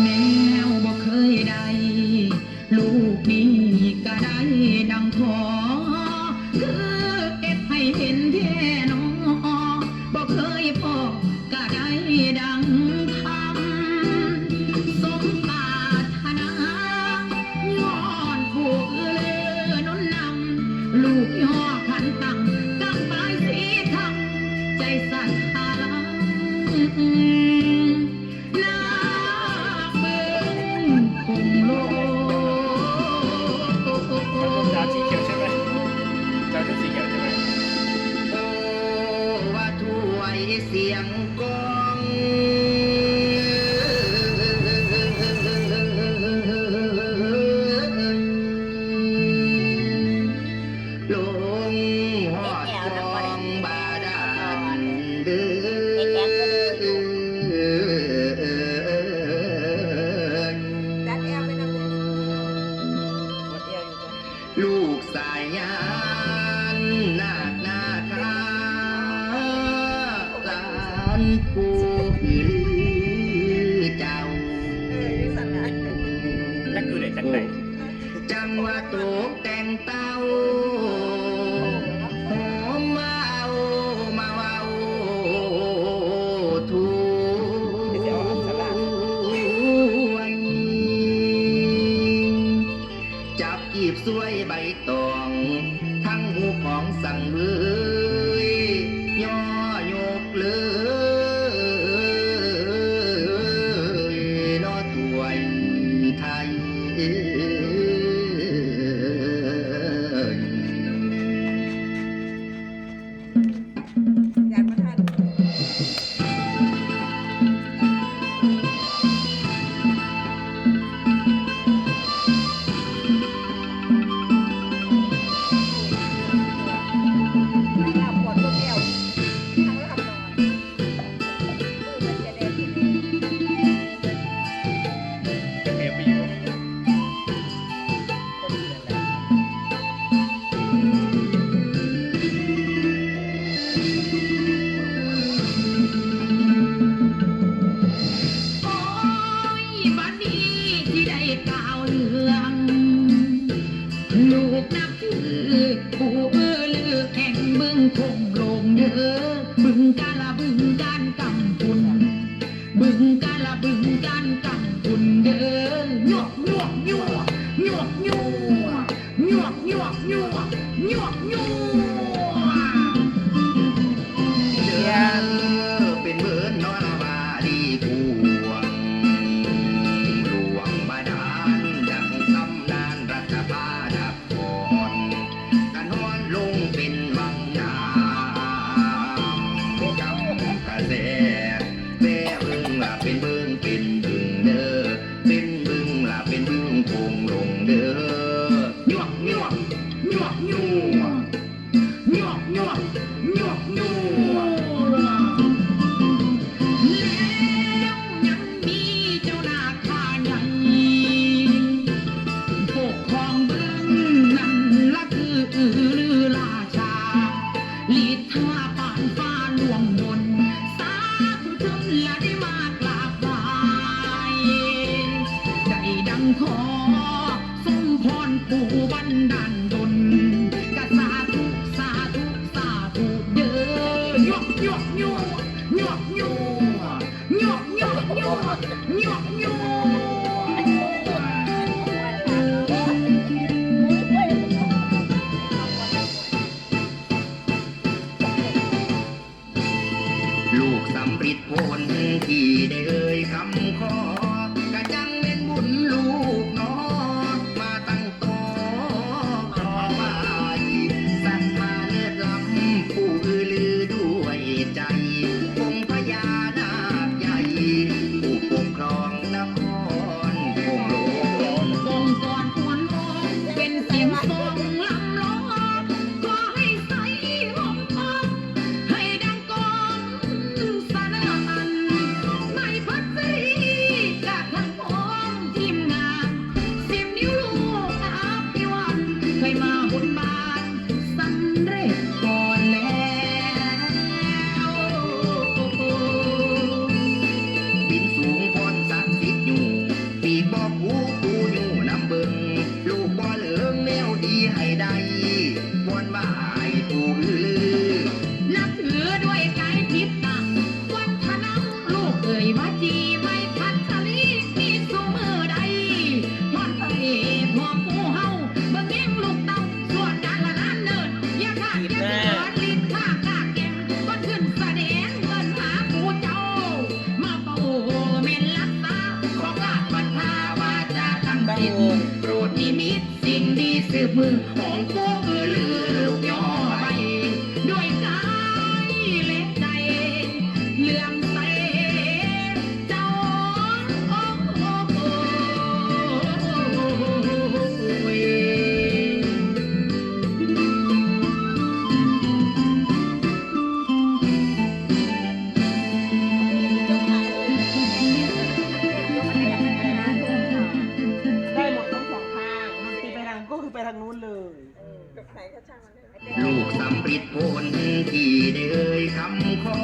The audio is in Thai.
แมวบอกเคยได้ ลูกนี้ก็ได้ดังทอคือเก็บให้เห็นแท่นอบอกเคยพอก็ได้ Thank. ปูบันดานดนกะสาธุสาทุสาทุเด้อยกยกยกยกยกยกยยกยกยกลูกสำริดโพนที่ได้เอ่ยคำ mưa họ có người ผิดผลที่ได้เอ่ยคำขอ